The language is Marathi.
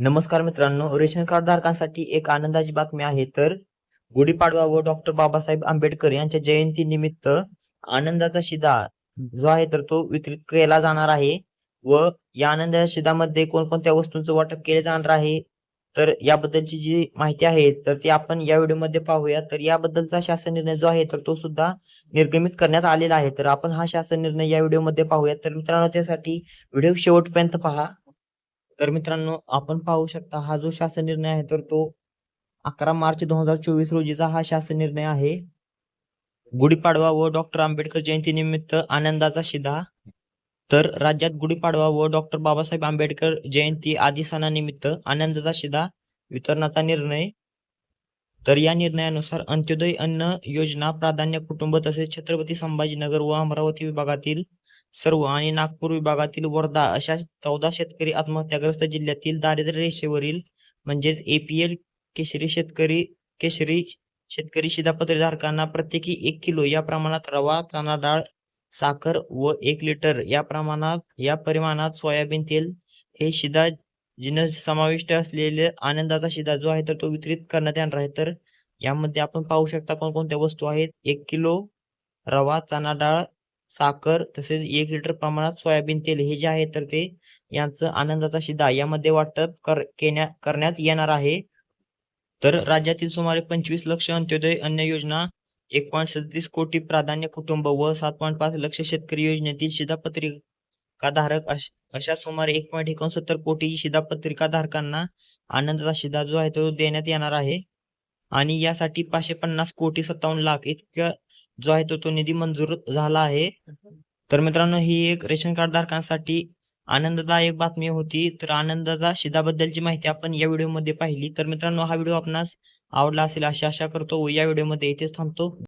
नमस्कार मित्रांनो रेशन कार्ड धारकांसाठी एक आनंदाची बातमी आहे तर गुढीपाडवा व डॉक्टर बाबासाहेब आंबेडकर यांच्या जयंती निमित्त आनंदाचा शिदा जो आहे तर तो वितरित केला जाणार आहे व या आनंदाच्या शिदामध्ये कोणकोणत्या वस्तूंचं वाटप केले जाणार आहे तर याबद्दलची जी माहिती आहे तर ती आपण या व्हिडिओमध्ये पाहूया. तर याबद्दलचा शासन निर्णय जो आहे तर तो सुद्धा निर्गमित करण्यात आलेला आहे. तर आपण हा शासन निर्णय या व्हिडिओमध्ये पाहूया. तर मित्रांनो त्यासाठी व्हिडिओ शेवटपर्यंत पहा. तर मित्रांनो आपण पाहू शकता हा जो शासन निर्णय आहे तर तो अकरा मार्च दोन हजार चोवीस रोजीचा हा शासन निर्णय आहे. गुढीपाडवा व डॉक्टर आंबेडकर जयंती निमित्त आनंदाचा शिदा. तर राज्यात गुढीपाडवा व डॉक्टर बाबासाहेब आंबेडकर जयंती आदी सणानिमित्त आनंदाचा शिदा वितरणाचा निर्णय. तर या निर्णयानुसार अंत्योदय अन्न योजना प्राधान्य कुटुंब तसेच छत्रपती संभाजीनगर व अमरावती विभागातील सर्व आणि नागपूर विभागातील वर्धा अशा चौदा शेतकरी आत्महत्याग्रस्त जिल्ह्यातील दारिद्र्य रेषेवरील म्हणजेच एपीएल केशरी शेतकरी केशरी शेतकरी शिधापत्रधारकांना प्रत्येकी एक किलो या प्रमाणात रवा चणा डाळ साखर व एक लिटर या प्रमाणात या परिमाणात सोयाबीन तेल हे शिधा जिनस समाविष्ट असलेले आनंदाचा शिधा जो आहे तर तो वितरित करण्यात येणार आहे. तर यामध्ये आपण पाहू शकता कोणकोणत्या वस्तू आहेत. एक किलो रवा चणा डाळ साखर तसेच एक लिटर प्रमाणात सोयाबीन तेल हे जे आहे तर ते यांचं आनंदाचा शिदा यामध्ये वाटप कर करण्यात येणार आहे. तर राज्यातील सुमारे पंचवीस लक्ष अंत्योदय अन्न योजना एक पॉईंट सदतीस कोटी प्राधान्य कुटुंब व सात पॉईंट पाच लक्ष शेतकरी योजनेतील शिधापत्रिका धारक अशा सुमारे एक पॉईंट एकोणसत्तर कोटी शिधापत्रिका धारकांना आनंदाचा शिधा जो आहे तो देण्यात येणार आहे. आणि यासाठी पाचशे पन्नास कोटी सत्तावन्न लाख इतक्या जो आहे तो तो निधी मंजूर झाला आहे. तर मित्रांनो ही एक रेशन कार्ड धारकांसाठी आनंददायक बातमी होती. तर आनंदाचा शिधाबद्दलची माहिती आपण या व्हिडिओमध्ये पाहिली. तर मित्रांनो हा व्हिडिओ आपणास आवडला असेल अशी आशा करतो. व या व्हिडिओमध्ये इथेच थांबतो.